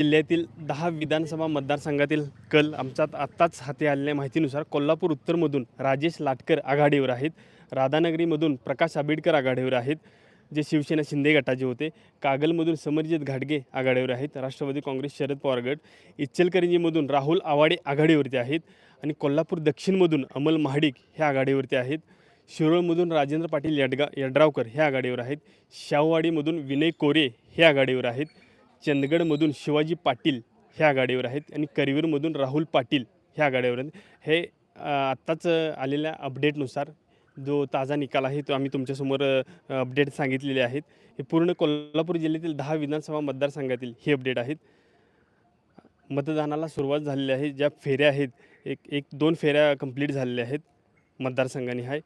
जिल्ह्यातील दहा विधानसभा मतदारसंघातील कल आमच्यात आत्ताच हाती आलेल्या माहितीनुसार कोल्हापूर उत्तरमधून राजेश लाटकर आघाडीवर आहेत. राधानगरीमधून प्रकाश आंबेडकर आघाडीवर आहेत. जे शिवसेना शिंदे गटाचे होते. कागलमधून समरजित घाटगे आघाडीवर आहेत. राष्ट्रवादी काँग्रेस शरद पवार गट. इचलकरंजीमधून राहुल आवाडे आघाडीवरती आहेत. आणि कोल्हापूर दक्षिणमधून अमल महाडिक हे आघाडीवरती आहेत. शिरोळमधून राजेंद्र पाटील यडगा यड्रावकर हे आघाडीवर आहेत. शाहूवाडीमधून विनय कोरे हे आघाडीवर आहेत. चंदगडमधून शिवाजी पाटील ह्या आघाडीवर आहेत आणि करवीरमधून राहुल पाटील ह्या आघाडीवर आहेत. हे आत्ताच आलेल्या अपडेटनुसार जो ताजा निकाल आहे तो आम्ही तुमच्यासमोर अपडेट सांगितलेले आहेत. हे पूर्ण कोल्हापूर जिल्ह्यातील दहा विधानसभा मतदारसंघातील हे अपडेट आहेत. मतदानाला सुरुवात झालेली आहे. ज्या फेऱ्या आहेत एक एक दोन फेऱ्या कंप्लीट झालेल्या आहेत मतदारसंघाने. आहे